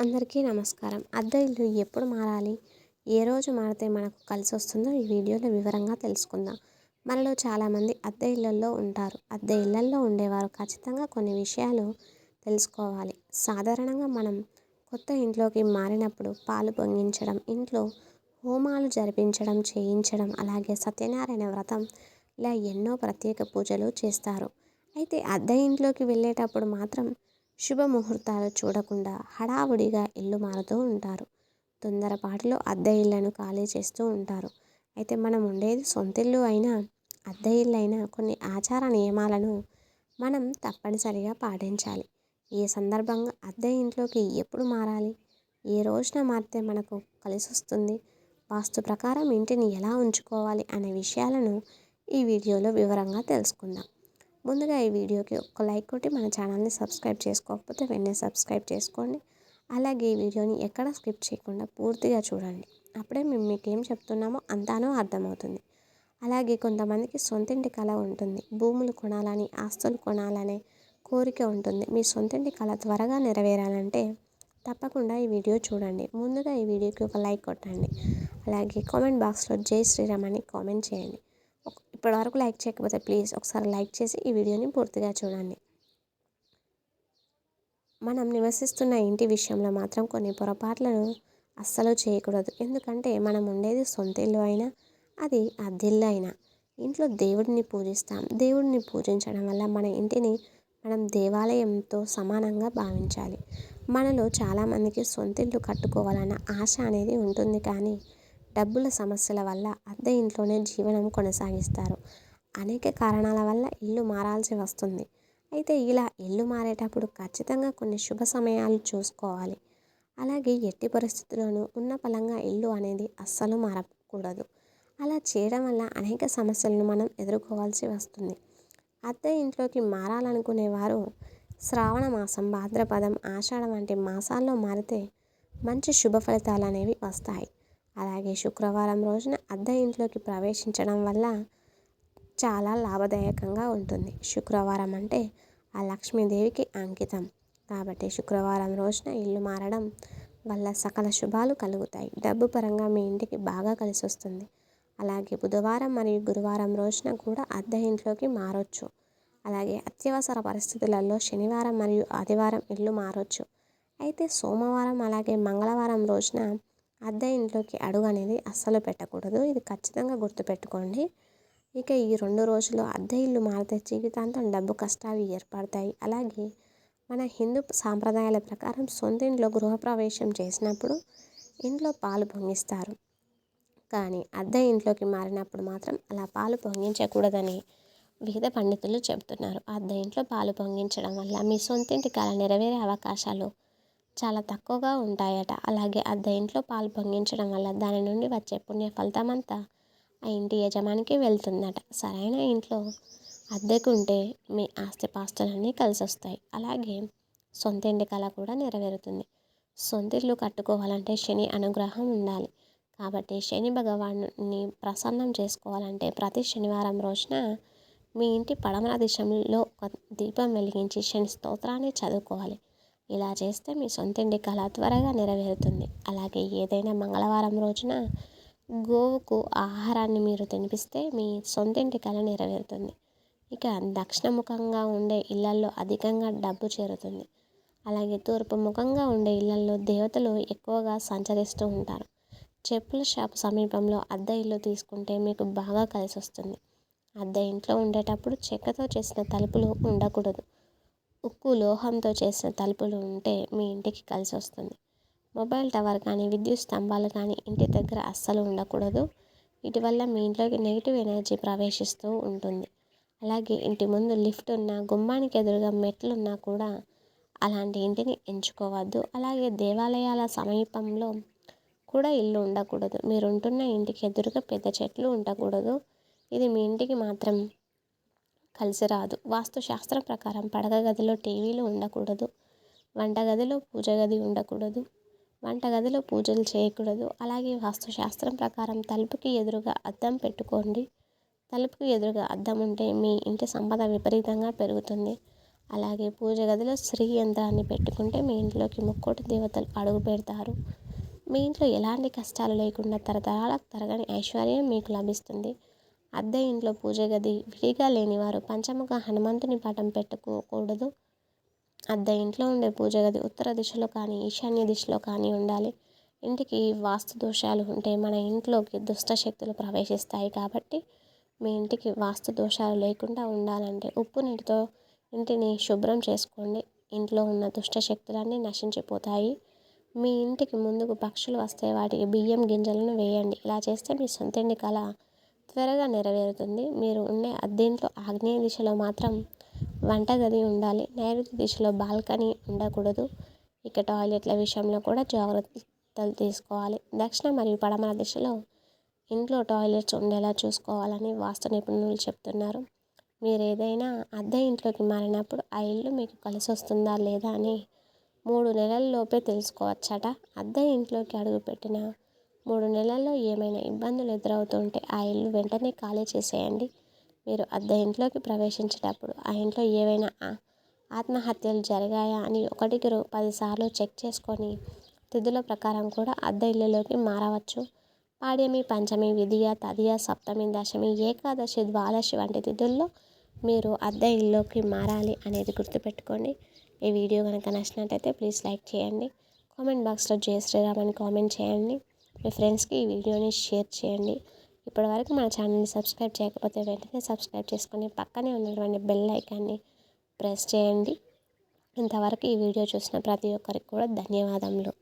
అందరికీ నమస్కారం. అద్దె ఇల్లు ఎప్పుడు మారాలి? ఏ రోజు మారితే మనకు కలిసి వస్తుందో ఈ వీడియోలో వివరంగా తెలుసుకుందాం. మనలో చాలామంది అద్దె ఇళ్ళల్లో ఉంటారు. అద్దె ఇళ్ళల్లో ఉండేవారు ఖచ్చితంగా కొన్ని విషయాలు తెలుసుకోవాలి. సాధారణంగా మనం కొత్త ఇంట్లోకి మారినప్పుడు పాలు పొంగించడం ఇంట్లో హోమాలు జరిపించడం చేయించడం అలాగే సత్యనారాయణ వ్రతం ఇలా ఎన్నో ప్రత్యేక పూజలు చేస్తారు. అయితే అద్దె ఇంట్లోకి వెళ్ళేటప్పుడు మాత్రం శుభముహూర్తాలు చూడకుండా హడావుడిగా ఇల్లు మారుతూ ఉంటారు. తొందరపాటులో అద్దె ఇళ్ళను ఖాళీ చేస్తూ ఉంటారు. అయితే మనం ఉండేది సొంత ఇల్లు అయినా అద్దె ఇల్లు అయినా కొన్ని ఆచార నియమాలను మనం తప్పనిసరిగా పాటించాలి. ఈ సందర్భంగా అద్దె ఇంట్లోకి ఎప్పుడు మారాలి? ఏ రోజున మారితే మనకు కలిసి వస్తుంది వాస్తు ప్రకారం ఇంటిని ఎలా ఉంచుకోవాలి అనే విషయాలను ఈ వీడియోలో వివరంగా తెలుసుకుందాం. ముందుగా ఈ వీడియోకి ఒక లైక్ కొట్టి మన ఛానల్ని సబ్స్క్రైబ్ చేసుకోకపోతే వెంటనే సబ్స్క్రైబ్ చేసుకోండి. అలాగే ఈ వీడియోని ఎక్కడ స్కిప్ చేయకుండా పూర్తిగా చూడండి. అప్పుడే మేము మీకు ఏం చెప్తున్నామో అంతానో అర్థమవుతుంది. అలాగే కొంతమందికి సొంతింటి కళ ఉంటుంది. భూములు కొనాలని ఆస్తులు కొనాలనే కోరిక ఉంటుంది. మీ సొంతింటి కళ త్వరగా నెరవేరాలంటే తప్పకుండా ఈ వీడియో చూడండి. ముందుగా ఈ వీడియోకి ఒక లైక్ కొట్టండి. అలాగే కామెంట్ బాక్స్లో జై శ్రీరామ్ అని కామెంట్ చేయండి. ఇప్పటివరకు లైక్ చేయకపోతే ప్లీజ్ ఒకసారి లైక్ చేసి ఈ వీడియోని పూర్తిగా చూడండి. మనం నివసిస్తున్న ఇంటి విషయంలో మాత్రం కొన్ని పొరపాట్లను అస్సలు చేయకూడదు. ఎందుకంటే మనం ఉండేది సొంత ఇల్లు అయినా అది అద్దెల్లు అయినా. ఇంట్లో దేవుడిని పూజిస్తాం. దేవుడిని పూజించడం వల్ల మన ఇంటిని మనం దేవాలయంతో సమానంగా భావించాలి. మనలో చాలామందికి సొంత ఇల్లు కట్టుకోవాలన్న ఆశ అనేది ఉంటుంది కానీ డబ్బుల సమస్యల వల్ల అద్దె ఇంట్లోనే జీవనం కొనసాగిస్తారు. అనేక కారణాల వల్ల ఇల్లు మారాల్సి వస్తుంది. అయితే ఇలా ఇల్లు మారేటప్పుడు ఖచ్చితంగా కొన్ని శుభ సమయాలు చూసుకోవాలి. అలాగే ఎట్టి పరిస్థితుల్లోనూ ఉన్న పలంగా ఇల్లు అనేది అస్సలు మారకూడదు. అలా చేయడం వల్ల అనేక సమస్యలను మనం ఎదుర్కోవాల్సి వస్తుంది. అద్దె ఇంట్లోకి మారాలనుకునేవారు శ్రావణ మాసం భాద్రపదం ఆషాఢం వంటి మాసాల్లో మారితే మంచి శుభ ఫలితాలు అనేవి వస్తాయి. అలాగే శుక్రవారం రోజున అద్దె ఇంట్లోకి ప్రవేశించడం వల్ల చాలా లాభదాయకంగా ఉంటుంది. శుక్రవారం అంటే ఆ లక్ష్మీదేవికి అంకితం. కాబట్టి శుక్రవారం రోజున ఇల్లు మారడం వల్ల సకల శుభాలు కలుగుతాయి. డబ్బు పరంగా మీ ఇంటికి బాగా కలిసి వస్తుంది. అలాగే బుధవారం మరియు గురువారం రోజున కూడా అద్దె ఇంట్లోకి మారొచ్చు. అలాగే అత్యవసర పరిస్థితులలో శనివారం మరియు ఆదివారం ఇల్లు మారొచ్చు. అయితే సోమవారం అలాగే మంగళవారం రోజున అద్దె ఇంట్లోకి అడుగు అనేది అస్సలు పెట్టకూడదు. ఇది ఖచ్చితంగా గుర్తుపెట్టుకోండి. ఇక ఈ రెండు రోజులు అద్దె ఇల్లు మారితే జీవితాంతం డబ్బు కష్టాలు ఏర్పడతాయి. అలాగే మన హిందూ సాంప్రదాయాల ప్రకారం సొంత ఇంట్లో గృహప్రవేశం చేసినప్పుడు ఇంట్లో పాలు పొంగిస్తారు. కానీ అద్దె ఇంట్లోకి మారినప్పుడు మాత్రం అలా పాలు పొంగించకూడదని వివిధ పండితులు చెబుతున్నారు. అద్దె ఇంట్లో పాలు పొంగించడం వల్ల మీ సొంతింటి కళ నెరవేరే అవకాశాలు చాలా తక్కువగా ఉంటాయట. అలాగే అద్దె ఇంట్లో పాలు పొంగించడం వల్ల దాని నుండి వచ్చే పుణ్య ఫలితం అంతా ఆ ఇంటి యజమానికి వెళ్తుందట. సరైన ఇంట్లో అద్దెకుంటే మీ ఆస్తిపాస్తులన్నీ కలిసి వస్తాయి అలాగే సొంత ఇంటి కళ కూడా నెరవేరుతుంది. సొంత ఇల్లు కట్టుకోవాలంటే శని అనుగ్రహం ఉండాలి. కాబట్టి శని భగవాన్ని ప్రసన్నం చేసుకోవాలంటే ప్రతి శనివారం రోజున మీ ఇంటి పడమర దిశలో ఒక దీపం వెలిగించి శని స్తోత్రాన్ని చదువుకోవాలి. ఇలా చేస్తే మీ సొంతింటి కళ త్వరగా నెరవేరుతుంది. అలాగే ఏదైనా మంగళవారం రోజున గోవుకు ఆహారాన్ని మీరు తినిపిస్తే మీ సొంతింటి కళ నెరవేరుతుంది. ఇక దక్షిణముఖంగా ఉండే ఇళ్ళల్లో అధికంగా డబ్బు చేరుతుంది. అలాగే తూర్పు ముఖంగా ఉండే ఇళ్ళల్లో దేవతలు ఎక్కువగా సంచరిస్తూ ఉంటారు. చెప్పుల షాప్ సమీపంలో అద్దె ఇల్లు తీసుకుంటే మీకు బాగా కలిసి వస్తుంది అద్దె ఇంట్లో ఉండేటప్పుడు చెక్కతో చేసిన తలుపులు ఉండకూడదు. ఉక్కు లోహంతో చేసిన తలుపులు ఉంటే మీ ఇంటికి కలిసి వస్తుంది. మొబైల్ టవర్ కానీ విద్యుత్ స్తంభాలు కానీ ఇంటి దగ్గర అస్సలు ఉండకూడదు. వీటి వల్ల మీ ఇంట్లోకి నెగిటివ్ ఎనర్జీ ప్రవేశిస్తూ ఉంటుంది. అలాగే ఇంటి ముందు లిఫ్ట్ ఉన్న గుమ్మానికి ఎదురుగా మెట్లున్నా కూడా అలాంటి ఇంటిని ఎంచుకోవద్దు. అలాగే దేవాలయాల సమీపంలో కూడా ఇల్లు ఉండకూడదు. మీరు ఉంటున్న ఇంటికి ఎదురుగా పెద్ద చెట్లు ఉండకూడదు. ఇది మీ ఇంటికి మాత్రం కలిసి రాదు వాస్తుశాస్త్రం ప్రకారం పడక గదిలో టీవీలు ఉండకూడదు. వంటగదిలో పూజ గది ఉండకూడదు. వంటగదిలో పూజలు చేయకూడదు. అలాగే వాస్తుశాస్త్రం ప్రకారం తలుపుకి ఎదురుగా అద్దం పెట్టుకోండి. తలుపుకి ఎదురుగా అద్దం ఉంటే మీ ఇంటి సంపద విపరీతంగా పెరుగుతుంది. అలాగే పూజ గదిలో శ్రీ యంత్రాన్ని పెట్టుకుంటే మీ ఇంట్లోకి ముక్కోటి దేవతలు అడుగు పెడతారు. మీ ఇంట్లో ఎలాంటి కష్టాలు లేకుండా తరతరాలకు తరగని ఐశ్వర్యం మీకు లభిస్తుంది. అద్దె ఇంట్లో పూజ గది విడిగా లేనివారు పంచముఖ హనుమంతుని పటం పెట్టుకోకూడదు. అద్దె ఇంట్లో ఉండే పూజ గది ఉత్తర దిశలో కానీ ఈశాన్య దిశలో కానీ ఉండాలి. ఇంటికి వాస్తు దోషాలు ఉంటే మన ఇంట్లోకి దుష్ట శక్తులు ప్రవేశిస్తాయి కాబట్టి మీ ఇంటికి వాస్తు దోషాలు లేకుండా ఉండాలంటే ఉప్పు నీటితో ఇంటిని శుభ్రం చేసుకోండి. ఇంట్లో ఉన్న దుష్ట శక్తులన్నీ నశించిపోతాయి. మీ ఇంటికి ముందుకు పక్షులు వస్తే వాటికి బియ్యం గింజలను వేయండి. ఇలా చేస్తే మీ సొంత ఇంటి కళ త్వరగా నెరవేరుతుంది. మీరు ఉండే అద్దెంట్లో ఆగ్నేయ దిశలో మాత్రం వంటగది ఉండాలి. నైరుతి దిశలో బాల్కనీ ఉండకూడదు. ఇక టాయిలెట్ల విషయంలో కూడా జాగ్రత్తలు తీసుకోవాలి. దక్షిణ మరియు పడమర దిశలో ఇంట్లో టాయిలెట్స్ ఉండేలా చూసుకోవాలని వాస్తు నిపుణులు చెప్తున్నారు. మీరు ఏదైనా అద్దె ఇంట్లోకి మారినప్పుడు ఆ ఇల్లు మీకు కలిసి వస్తుందా లేదా అని మూడు నెలల్లోపే తెలుసుకోవచ్చట. అద్దె ఇంట్లోకి అడుగుపెట్టిన మూడు నెలల్లో ఏమైనా ఇబ్బందులు ఎదురవుతుంటే ఆ ఇల్లు వెంటనే ఖాళీ చేసేయండి. మీరు అద్దె ఇంట్లోకి ప్రవేశించేటప్పుడు ఆ ఇంట్లో ఏవైనా ఆత్మహత్యలు జరిగాయా అని ఒకటికి పదిసార్లు చెక్ చేసుకొని తిథుల ప్రకారం కూడా అద్దె ఇల్లులోకి మారవచ్చు. పాడ్యమి పంచమి విధియ తదియ సప్తమి దశమి ఏకాదశి ద్వాదశి వంటి తిథుల్లో మీరు అద్దె ఇల్లులోకి మారాలి అనేది గుర్తుపెట్టుకోండి. ఈ వీడియో కనుక నచ్చినట్టయితే ప్లీజ్ లైక్ చేయండి. కామెంట్ బాక్స్లో జయ శ్రీరామ్ అని కామెంట్ చేయండి. మీ ఫ్రెండ్స్కి ఈ వీడియోని షేర్ చేయండి. ఇప్పటివరకు మన ఛానల్ని సబ్స్క్రైబ్ చేయకపోతే వెంటనే సబ్స్క్రైబ్ చేసుకొని పక్కనే ఉన్నటువంటి బెల్ ఐకాన్ని ప్రెస్ చేయండి. ఇంతవరకు ఈ వీడియో చూసిన ప్రతి ఒక్కరికి కూడా ధన్యవాదములు.